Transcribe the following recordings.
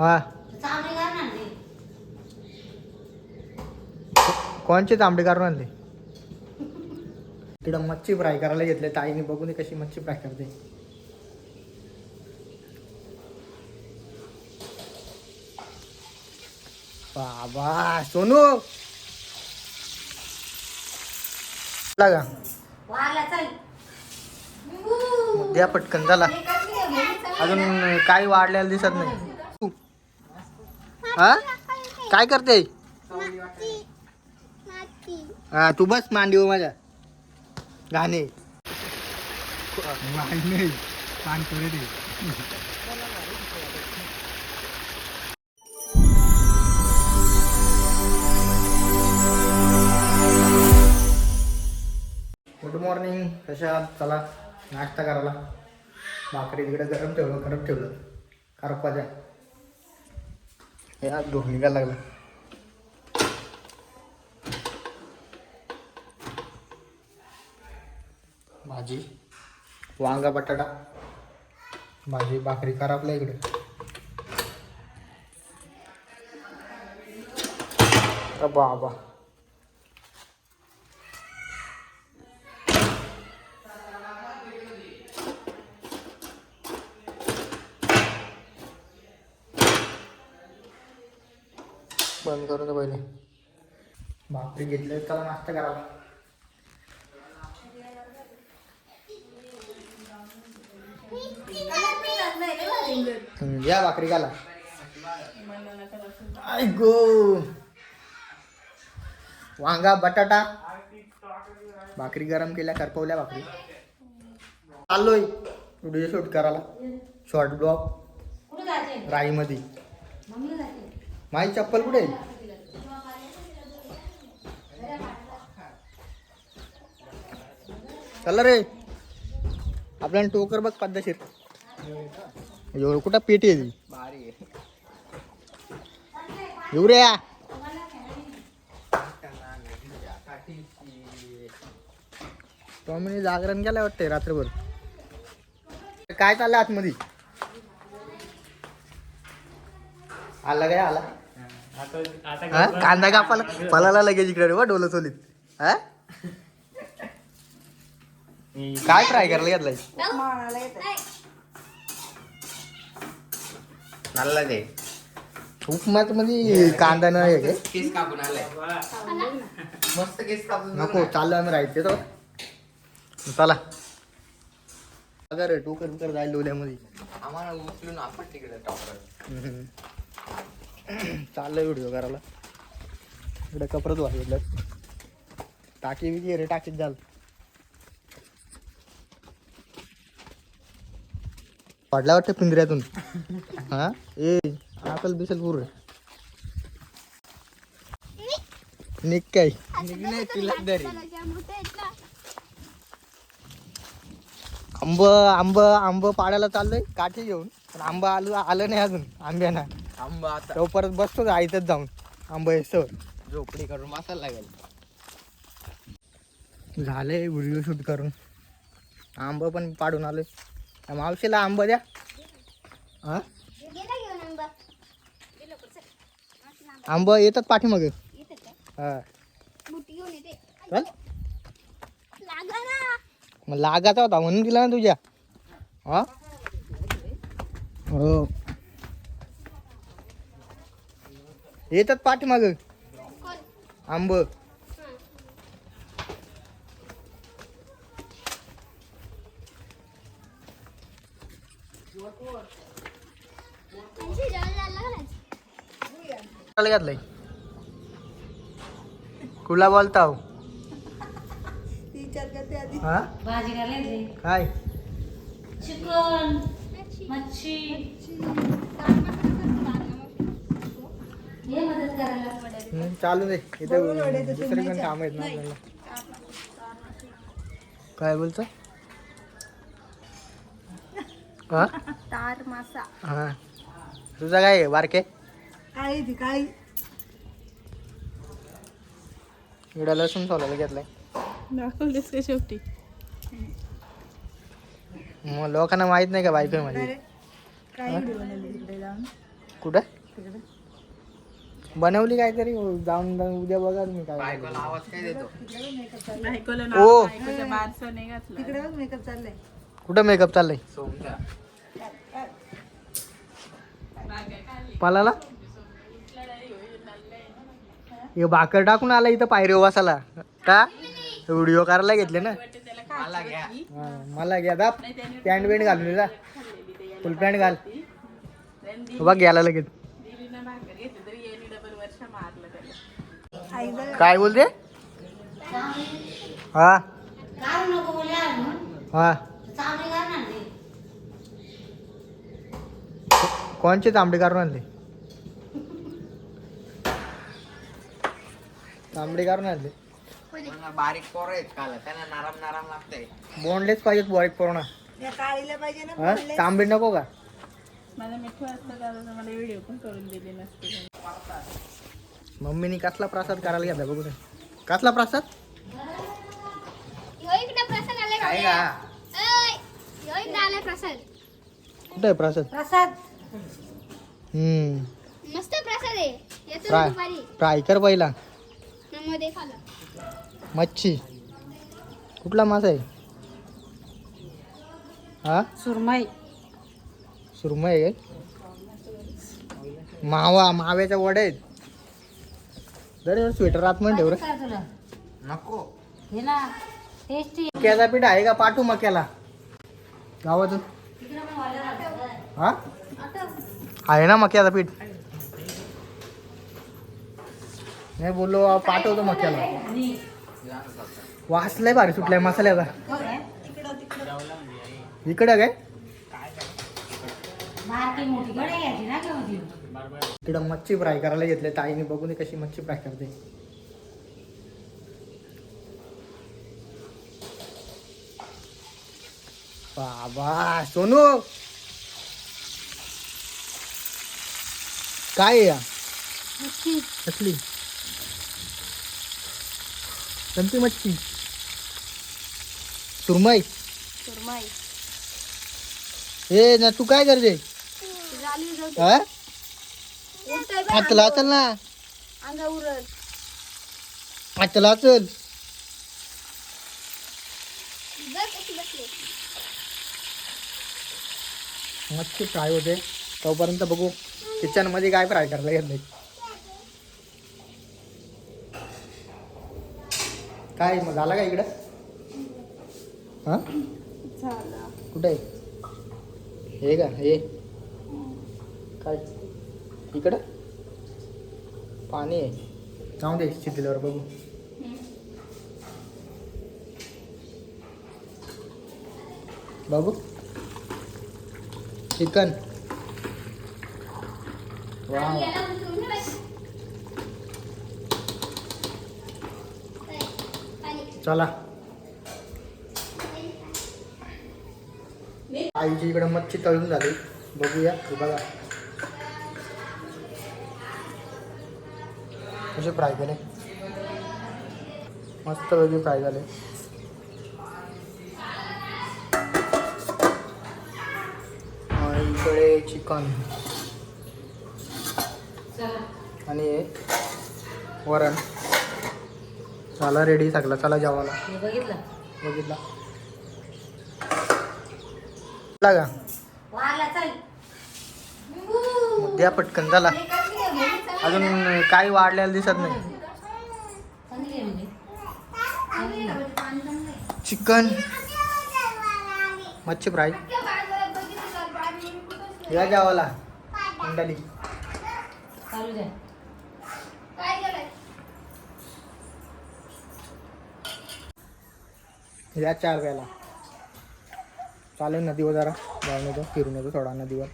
हा. चांगली. कोणचे तांबडे काढून आणले? तिकडं मच्छी फ्राय करायला घेतले ताईने बघून दे कशी मच्छी फ्राय करते. बाबा सोनू! लागा. चल. द्या पटकन झाला. अजून काही वाढलेलं दिसत नाही. हा? काय करते? हा तू बस मांडीवर माझ्या. गाणे मांडणे दे गुड मॉर्निंग कशा? चला नाश्ता करायला. भाकरी तिकडे गरम ठेवलं गरम ठेवलं. करपाच्या हे आज धुवून निघायला लागला भाजी वांगा बटाटा। भाजी भाकरी करा आपल्या इकडे। बाबा। बंद पहिले. भाकरी घेतले त्याला नाश्ता करावा. या भाकरी घाला आय गो. वांगा बटाटा. भाकरी गरम केल्या करपवल्या भाकरी. चाललोय व्हिडिओ शूट करायला. Short blog. राईमध्ये. माझी चप्पल कुठे आहे? चला रे. आपल्याला टोकर बघ पद्धतशीर. एवढं कुठं पेटी आहे ती? येऊ रे टॉमीने जागरण केलं वाटतंय रात्रभर. काय चाललंय आतमध्ये? आला काय आला? कांदा कापाला पलाला लगेच इकडे रे वा डोलं चोलीत हा? काय ट्राय करायला घेतलाय? चालला ते उपमात मध्ये कांदा नाही आहे काय केस कापून आलाय मस्त केस कापून नको चाललं आम्ही राहायचे तो. चला. अगं रे टोकर बिकर जाईल डोल्यामध्ये आम्हाला उचलून आपण तिकडे टॉपर हम्म. चाललंय व्हिडिओ करायला. इकडे कपडत वाजलं टाकी बिकी रे टाकीत झाल पडला वाटतं पिंजऱ्यातून. हा? ए आकल बिसल पूर. निक काय. आंब आंब आंब पाडायला चाललोय काठी घेऊन. पण आंब आलं आलं नाही अजून आंब्याना आंबा आता. तो परत बसतो आयतच जाऊन आंब येतो झोपडी करून बसायला लागेल. झाले व्हिडिओ शूट करून. आंब पण पाडून आलोय. मावशीला आंब द्या. हा? आंब येतात पाठीमागे. हा. चल. मग लागाचा होता म्हणून दिला ना तुझ्या. हा? हो. येतात पाठीमाग. आंब. घातलंय. कुला बोलता हो? हा? काय? चिकन मच्छी. चालू दे. इथे दुसरे पण काम आहेत ना आपल्याला. काय बोलतो? हा? तार मासा. हा. तुझा काय आहे, बारके काळी ती काळी इकडं लसूण सोलायला घेतलाय. दाखवलीस का शेवटी? मग लोकांना माहीत नाही का बायको आहे माझी काय व्हिडिओ बनवली तिकडे जाऊन? कुठं? तिकडे. बनवली काहीतरी जाऊन जाऊन उद्या बघा तुम्ही काय बायकोला आवाज काय देतो? बायकोला ओ. नाव बायकोच्या बारसं नाही घातलं. तिकडे बघ मेकअप चाललाय. कुठं मेकअप चाललंय? पालाला? हे भाकर टाकून आला इथं पायरी वासाला का? व्हिडिओ करायला घेतले ना? मला घ्या दाप पॅन्ट बिंट घालून जा. फुल पॅन्ट घाल. बघ घ्यायला लगेच. काय बोलते? हा. हा. कोणचे तांबडे काढून आणले? तांबडे काढून आणले. मला बारीक पोरं आहेत काल. त्यांना नरम नरम लागतंय. बोंडलेच पाहिजेत बॉईक पूर्ण काळीला पाहिजे ना हा? तांबे नको का? माझा मिठू असतं का तर मला व्हिडिओ पण करून दिली नसते. मम्मीने कसला प्रसाद करायला घेतला बघू दे. कसला प्रसाद? ह्यो इकडे प्रसाद आलाय काय बघा. का ओय, ह्यो इकडे आलाय प्रसाद. कुठे आहे प्रसाद? प्रसाद. हम्म. मस्त प्रसाद आहे. येतो फ्राय. दुपारी. फ्राय कर पहिला. मध्ये खाला. मच्छी. कुठला मासा आहे? हा? सुरमई. सुरमई आहे मावा माव्याच्या वड्या आहेत. दर स्वेटर आतमध्ये ठेव रे. नको. हे ना टेस्टी मक्याचा पीठ आहे का? पाठवू मक्याला. गावातून. हा? आहे ना मक्याचा पीठ? नाही बोललो पाठवतो मक्याला वास लय भारी सुटलाय मसाल्याचा इकडं काय? इकडं मच्छी फ्राय करायला घेतले ताईने बघू दे कशी मच्छी फ्राय करते. बाबा सोनू! काय आहे या? कसली कोणती मच्छी. सुरमई. सुरमाई. ए ना तू काय करते? हा? हातला चल ना. हातला चल मच्छी फ्राय होते. तोपर्यंत बघू. किचनमध्ये काय फ्राय करायला घेतलंय काय मग झाला का इकडं? हा? कुठे? आहे हे का हे. काय? इकडं? पाणी आहे. जाऊ दे शिजल्यावर बघू. बघू. चिकन. वा याला उचलून ठेवायचं. काय? पाणी. चला. आईची इकडे मच्छी तळून झाली. बघूया बघा. कसे फ्राय केले? मस्त वेगळी फ्राय झाले. इकडे चिकन. आणि वरण. झाला रेडी सगळं चला जेवायला. बघितलं? बघितला. चल द्या पटकन झाला अजून काही वाढलेलं दिसत नाही. म्हणजे. चांगली आहे. चिकन. मच्छी फ्राय. या जेवायला. मंडळी चालू द्या काय केलंय? या चार वेळेला. चालेल नदीवर जरा जाऊन येतो फिरून येतो थोडा नदीवर.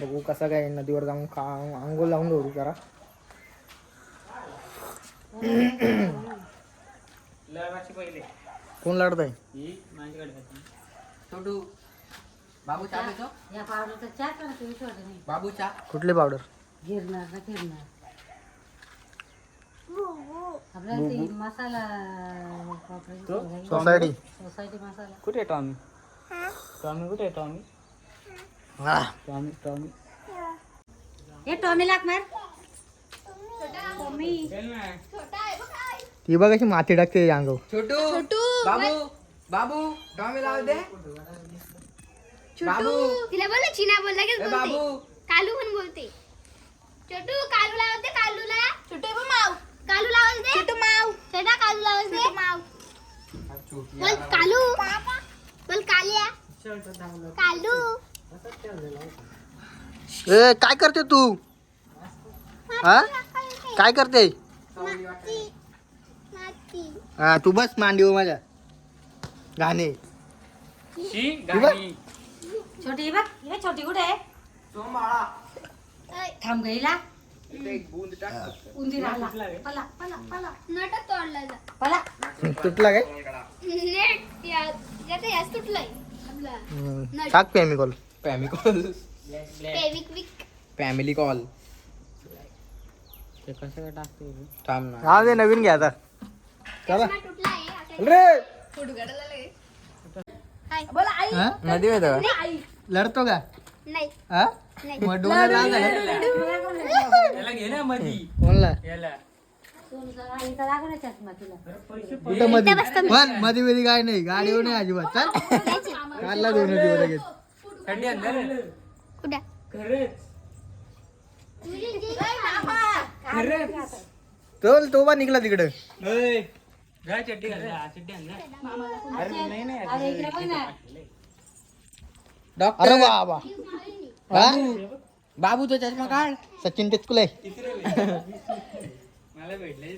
बघू कसं काय नदीवर जाऊन का आंघोळ लावून घेऊ जरा. कोण लढत आहे बाबू चहा चहा कुठली पावडर? गिरणार ना फिरणार आपल्याला ते मसाला आहे. सोसायटी. सोसायटी मसाला. कुठे आहे टॉमी? टॉमी कुठे आहे टॉमी? हा. Tommy Tommy. हे टॉमी लाग मार. टॉमी. छोटा आहे बघ काय. ती बघ कशी माती टाकते अंगावर. छोटू. छोटू बाबू बाबू टॉमी लाव दे. छोटू तिला बोल चिना बोल लगेच ए बोलते. बाबू. कालू पण बोलते. छोटू कालू लावते कालूला. छोटू माव कालू लावते छोटू माव. छोटा कालू लावते माव. बोल कालू. बोल कालिया. कालू. ए काय करते तू? हा? काय करते? हा तू बस मांडीवर माझ्या. गाणे छोटी बघ. हे छोटी कुठे आहे? थांब गईला उंदीर आला पला पला पला. नट तोडला जा. पला. तुटला काय? नेट या याचं याच तुटलंय. आपला हम्म. टाक पेमी कॉल फॅमिली कॉल पेविक विक. फॅमिली कॉल थांब ना. हा दे नवीन घ्या आता. चला. चष्मा तुटला आहे आता रे हाय. हा? नदी लढतो का? नाही. हा? नाही. मग डोळा लाल झाला तुला कुठं मध्ये पण मध्ये मध्ये काय नाही. गाडीवर नाही अजिबात. चाल. काढला दोन दिवस लगेच. कुठं? चल तो बा निघला तिकडं. अरे इकडे बघ ना. अरे डॉक्टर बाबा. बाबू तो चष्मा काढ. सचिन टेचकुले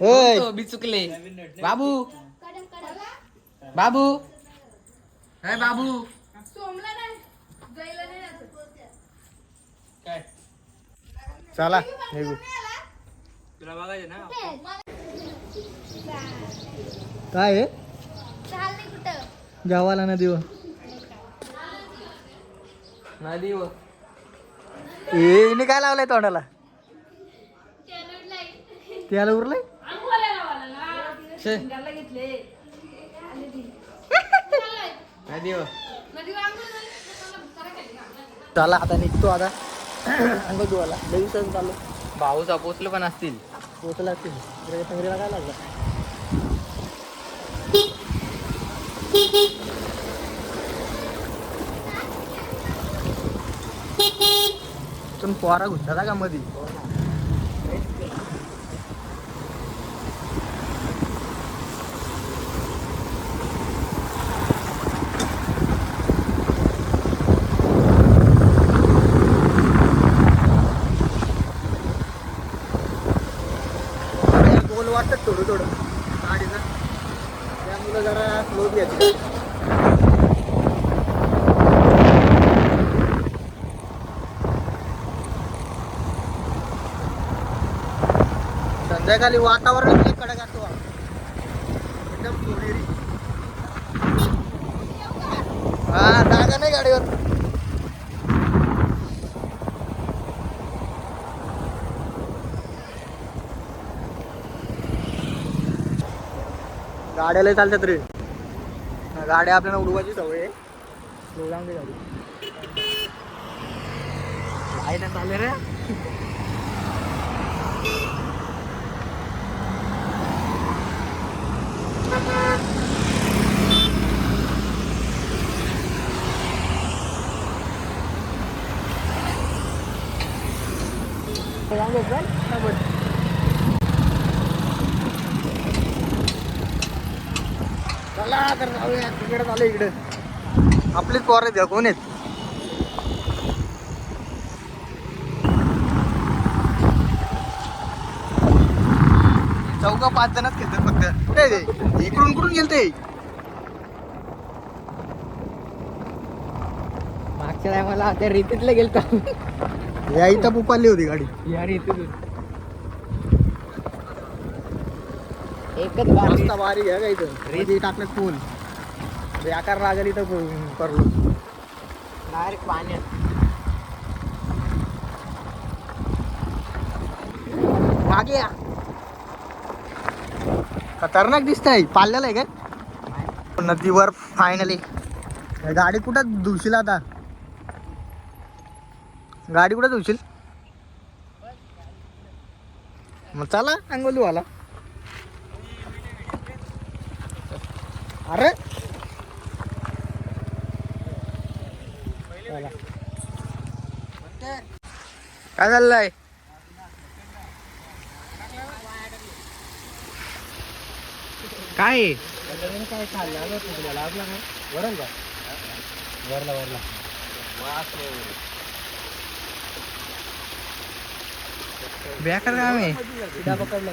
होय. तो बी चुकले. बाबू. बाबू. हाय बाबू. चला निघू. काय आहे चाल नाही कुठं? गावाला नदी व ए हिने काय लावलंय तोंडाला? त्याला उरलंय? नदी व चला आता निघतो आता. अंग धुवाला लगेच चाललो. भाऊच अपोसले पण असतील. पोचला असतील. संग्रीला काय लागलं? पण पोरा घुसला का मधी? गोल थोडं. गाडीचं. त्यामुलं जरा स्लो घ्यायची. संध्याकाळी वातावरण कडक असतो एकदम सोनेरी. हा जागा नाही गाडीवर. गाड्या लय चालतात रे. गाड्या आपल्याला उडवायची सवय आहे. slow जाऊन दे गाडी. नाही चालले रे. दे, चल. काय बोल. चला तर जाऊया तिकडे चालू इकडे आपलीच पोरं द्या कोण आहेत? चौका पाच जणच घेतात फक्त. कुठे इकडून कुठून गेलते मागच्या टायमाला त्या रीतीतला गेलतो या इथं पुपाली होती गाडी. या रीतीतून एकच मस्त बारीक आहे का इथं. रेती. टाकलं फुल ते आकार लागेल इथं करलो डायरेक्ट पाण्यात मागे या. खतरनाक दिसत आहे पाळलेलं आहे काय नदीवर फायनली गाडी कुठं धुशील आता? गाडी कुठं धुशील? मग चला अंगोली वाला अरे. काय चाललंय? काय? काय खाल्लं आलं तुला लागला ना वरल का वरला वरला बेकार काम आम्ही पकडलं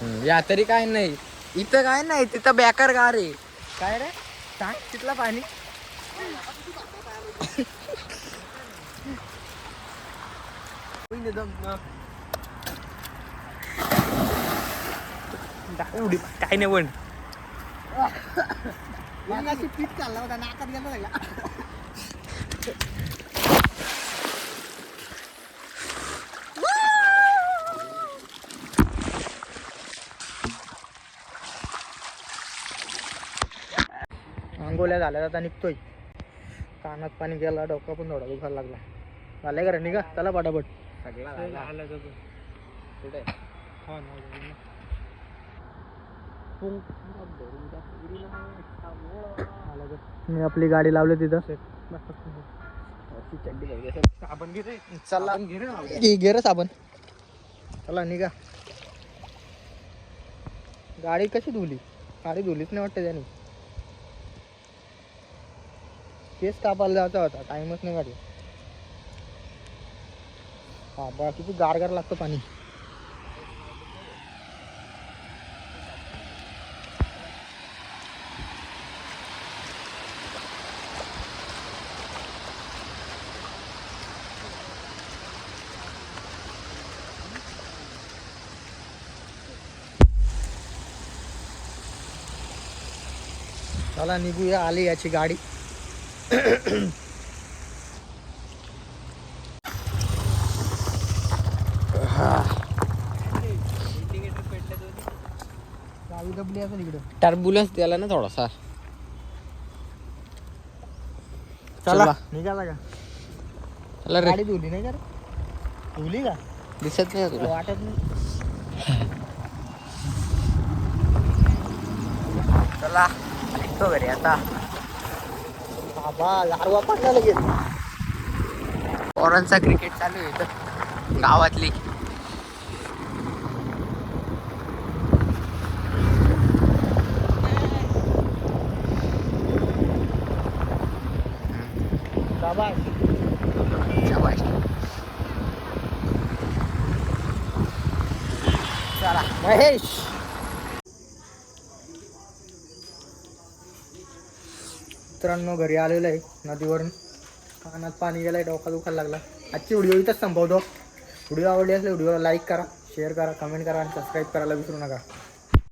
हम्म, या तरी काय नाही. इथं काय नाही तिथं बेकार गार आहे. काय रे? सांग तिथलं पाणी. उडी काय नाही पण. पीठ चालला होता नाकात गेला आंघोळ्या झाल्या आता निघतोय. कानात पाणी गेला डोका पण थोडा दुखायला लागला. झालंय का निघा चला पटापट. मी आपली गाडी लावली तिथं. चला. घे घे रे साबण. चला निघा. गाडी कशी धुली गाडी धुलीच नाही वाटतं त्याने. केस कापायला जायचा होता टाइमच नाही काढला हा बा किती गारगार लागतं पाणी. चला निघूया आली याची गाडी. टर्बुलन्स द्याला ना थोडासा. चला. निघाला का? चला रे. गाडी धुली नाही का रे? धुली का? दिसत नाही तुला. वाटत नाही. चला. निघतो घरी आता. बाबा लारवा पडला लगेच. पोरांचा क्रिकेट चालू आहे इथं गावातली. बाबा चला. महेश! मित्रांनो घरी आलेलो आहे. नदीवरून कानात पाणी गेलंय डोका दुखायला लागला. आजची व्हिडिओ इथंच संपवतो. व्हिडिओ आवडली असले व्हिडिओला लाईक करा शेअर करा कमेंट करा आणि सबस्क्राईब करायला विसरू नका.